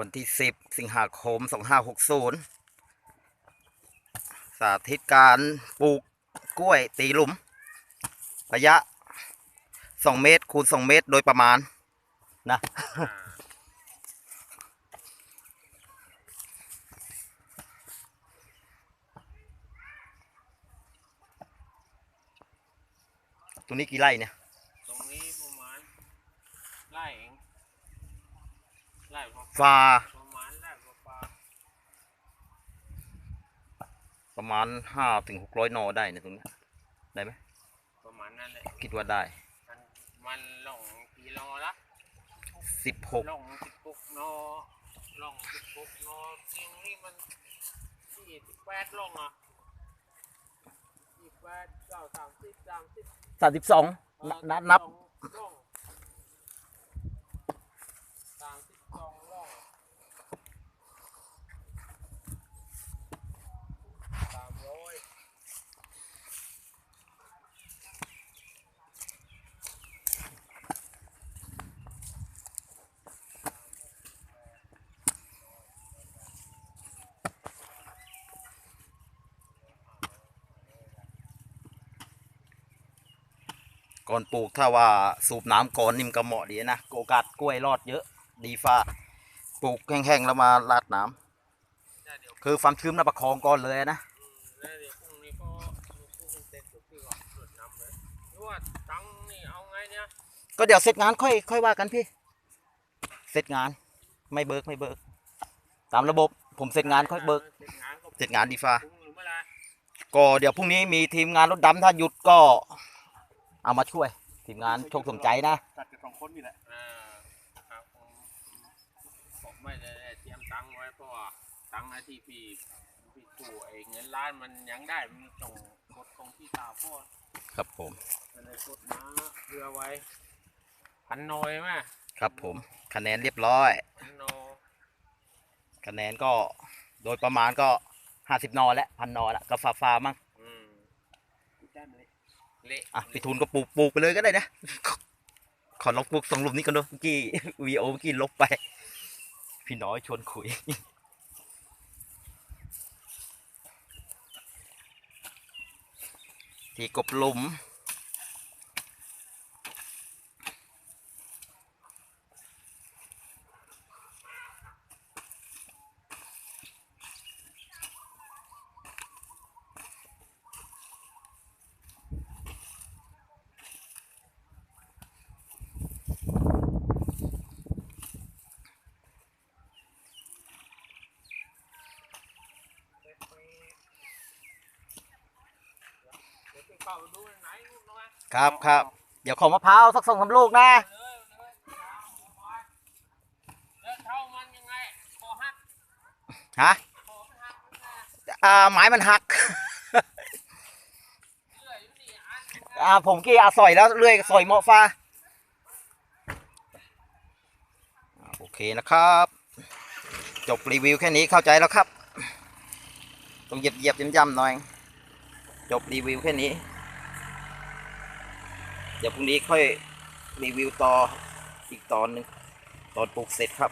วันที่สิบสิงหาคมสองห้าหกศูนย์สาธิตการปลูกกล้วยตีหลุม ระยะสองเมตรคูณสองเมตรโดยประมาณ นะตรงนี้กี่ไร่เนี่ย ตรงนี้ประมาณไร่เอง ฟาประมาณไร่ประมาณประมาณห้าถึงหกร้อยนอได้นะตรงนี้ได้ไหมประมาณนั้นแหละคิดว่าได้ มันมันลงกี่โลละสิบหกลงสิบหกโนลงสิบหกโนตรงนี้มันยี่สิบแปดลงอะยี่สิบแปดเก้าสามสิบสามสิบสามสิบสองเอ่อนับนับ ลงลงสามสิบสองลงสามร้อย ก่อนปลูกถ้าว่าสูบน้ำก่อนนี่มนก็เหมาะดีนะโอกาสกล้วยรอดเยอะดีฟ้าปลูกแห้งๆแล้วมาราดน้ำได้เดี๋ยวคือความชื้นมาประคองก่อนเลยนะอืมแล้วเดี๋ยวพรุ่งนี้ก็มีผู้เป็นเต็มเดี๋ยวพี่ก็ตรวจน้ำเลยหรือว่าตังค์นี่เอาไงเนี่ยก็เดี๋ยวเสร็จงานค่อยค่อยว่ากันพี่ เสร็จงานไม่เบิกไม่เบิก ตามระบบผมเสร็จงานค่อยเบิก เสร็จงานก็เสร็จงานดีฟ้าพรุ่งหรือเมื่อไหรก็เดี๋ยวพรุ่งนี้มีทีมงานรถดำถ้าหยุดก็ เอามาช่วยทีมงานโชคสมใจนะจัดกันสองคนนี่แหละอ่าครับผมผมไม่ได้เตรียมตังค์ไว้เพราะว่าตังค์นะที่พี่พี่กู้ไอ้เงินล้านมันยังได้มันต้องกดตรงที่ตาพ่อครับผมมันเลยกดมาเพื่อไว้พันหน่อยไหมครับผมคะแนนเรียบร้อย พันหน่อยคะแนนก็โดยประมาณก็ห้าสิบนอแล้วพันนอแล้วก็ฟาฟาๆมั้ง อืม แจ้มเลย เละ อะพี่ทุนก็ปลูกปลูกไปเลยก็ได้นะ ขอลบปลูกสองหลุมนี้กันด้วยเมื่อกี้วีโอเมื่อกี้ลบไป พี่น้อยชวนคุย ที่กบหลุม เดี๋ยวไปเข้าดูไหนนู่นนะ ครับครับ เดี๋ยวขอมะพร้าวสักสองสามลูกนะฮะอ่าไม้มันหักอ่าผมกี้อาสอยแล้วเลื่อยสอยเหมาะฟ้าโอเคนะครับ จบรีวิวแค่นี้เข้าใจแล้วครับ ต้องเหยียบเหยียบย่ำๆหน่อย จบรีวิวแค่นี้ เดี๋ยวพรุ่งนี้ค่อยรีวิวต่ออีกตอนหนึ่งตอนปลูกเสร็จครับ